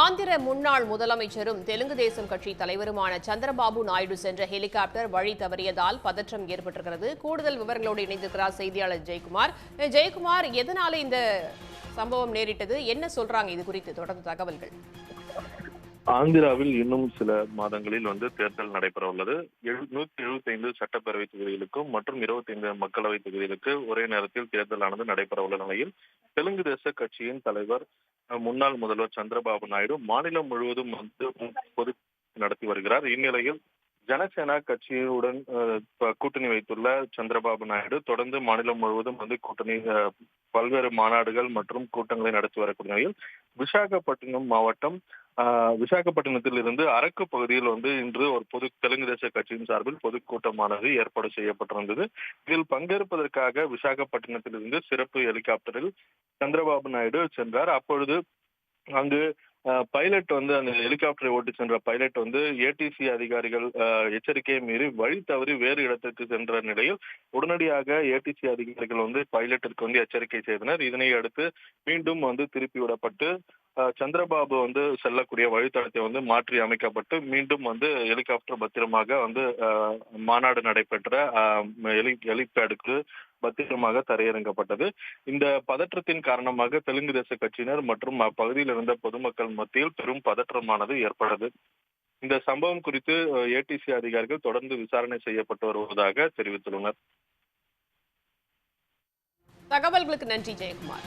ஆந்திர முன்னாள் முதலமைச்சரும் தெலுங்கு தேசம் கட்சி தலைவருமான சந்திரபாபு நாயுடு சென்ற ஹெலிகாப்டர் வழி தவறியதால் பதற்றம் ஏற்பட்டிருக்கிறது. கூடுதல் விவரங்களோடு இணைந்திருக்கிறார் செய்தியாளர் ஜெயக்குமார். ஜெயக்குமார் எதனால இந்த சம்பவம் நேரிட்டது? என்ன சொல்றாங்க? இது குறித்து தொடர்ந்து தகவல்கள். ஆந்திராவில் இன்னும் சில மாதங்களில் வந்து தேர்தல் நடைபெற உள்ளது. நூத்தி எழுபத்தி ஐந்து சட்டப்பேரவை தொகுதிகளுக்கும் மற்றும் இருபத்தி ஐந்து மக்களவை தொகுதிகளுக்கு ஒரே நேரத்தில் தேர்தலானது நடைபெற உள்ள நிலையில் தெலுங்கு தேச கட்சியின் தலைவர் முன்னாள் முதல்வர் சந்திரபாபு நாயுடு மாநிலம் முழுவதும் வந்து பொது நடத்தி வருகிறார். இந்நிலையில் ஜனசேனா கட்சியுடன் கூட்டணி வைத்துள்ள சந்திரபாபு நாயுடு தொடர்ந்து மாநிலம் முழுவதும் வந்து கூட்டணி பல்வேறு மாநாடுகள் மற்றும் கூட்டங்களை நடத்தி வரக்கூடிய நிலையில் விசாகப்பட்டினம் மாவட்டம் விசாகப்பட்டினத்திலிருந்து விசாகப்பட்டினத்தில் இருந்து அரக்கு பகுதியில் வந்து இன்று ஒரு பொது தெலுங்கு தேச கட்சியின் சார்பில் பொதுக்கூட்டமானது ஏற்பாடு செய்யப்பட்டிருந்தது. இதில் பங்கேற்பதற்காக விசாகப்பட்டினத்திலிருந்து சிறப்பு ஹெலிகாப்டரில் சந்திரபாபு நாயுடு சென்றார். அப்பொழுது அங்கு பைலட் வந்து அந்த ஹெலிகாப்டரை ஓட்டி சென்ற பைலட் வந்து ஏடிசி அதிகாரிகள் எச்சரிக்கையை மீறி வழி தவறி வேறு இடத்திற்கு சென்ற நிலையில் உடனடியாக ஏடிசி அதிகாரிகள் வந்து பைலட்டிற்கு வந்து எச்சரிக்கை செய்தனர். இதனை அடுத்து மீண்டும் வந்து திருப்பி விடப்பட்டு சந்திரபாபு வந்து செல்லக்கூடிய வழித்தடத்தை வந்து மாற்றி அமைக்கப்பட்டு மீண்டும் வந்து ஹெலிகாப்டர் பத்திரமாக வந்து ஆஹ், மாநாடு நடைபெற்ற ஹெலி ஹெலிபேடுக்கு பத்திரமாக தரையிறங்கப்பட்டது. இந்த பதற்றத்தின் காரணமாக தெலுங்கு தேச கட்சியினர் மற்றும் அப்பகுதியில் இருந்த பொதுமக்கள் மத்தியில் பெரும் பதற்றமானது ஏற்பட்டது. இந்த சம்பவம் குறித்து ஏடிசி அதிகாரிகள் தொடர்ந்து விசாரணை செய்யப்பட்டு வருவதாக தெரிவித்துள்ளனர். தகவல்களுக்கு நன்றி ஜெயக்குமார்.